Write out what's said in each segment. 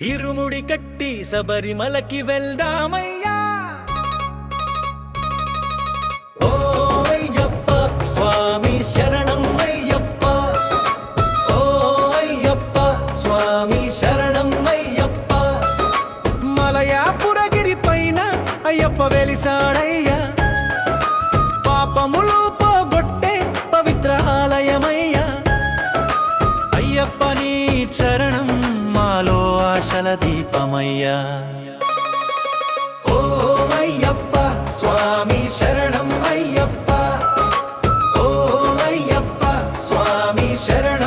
ఇరుముడి కట్టి శబరిమలకి వెళ్దామయ్యా. ఓ అయ్యప్ప స్వామి శరణం అయ్యప్ప. ఓ అయ్యప్ప స్వామి శరణం అయ్యప్ప. మలయాపురగిరి పైన అయ్యప్ప వెలిసాడయ్యా. పాపములు పోగొట్టే పవిత్ర ఆలయమయ్యా. అయ్యప్ప నీ చరణ ఆశల దీపమయ్యా. ఓ అయ్యప్ప స్వామి శరణం అయ్యప్ప. ఓ అయ్యప్ప స్వామి శరణం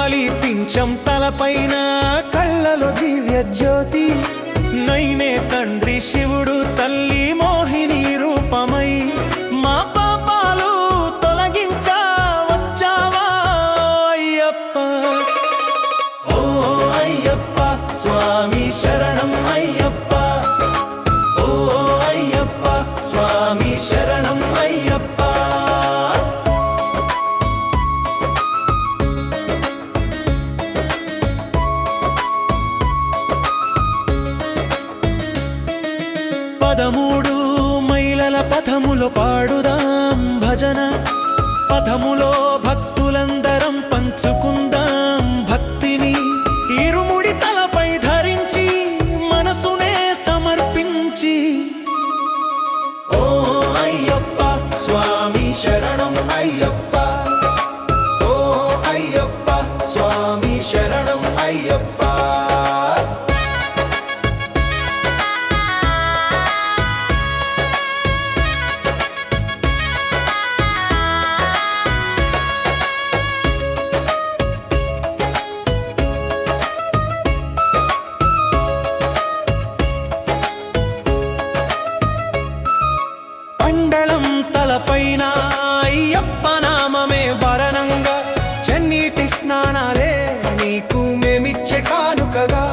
నెమలి పించం తలపైన కళ్ళలో దివ్య జ్యోతి. నైనే తండ్రి శివుడు తల్లి మోహిని రూపమై. మా పాపాలు తొలగించా వచ్చావా అయ్యప్ప. ఓ అయ్యప్ప స్వామి శరణం అయ్య పదమూడు మైలల పథములో పాడుదాం భజన. పథములో భక్తులందరం పంచుకుందాం భక్తిని. ఇరుముడి తలపై ధరించి మనసునే సమర్పించి. ఓ అయ్యప్ప స్వామి శరణం అయ్యప్ప. అయ్యప్పనామమే వరణంగా చెన్నీటి స్నానాలే నీకు మేమిచ్చే కానుకగా.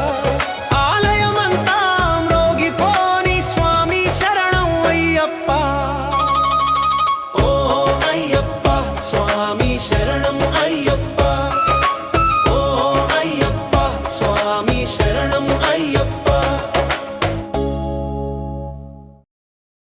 అయ్యప్ప.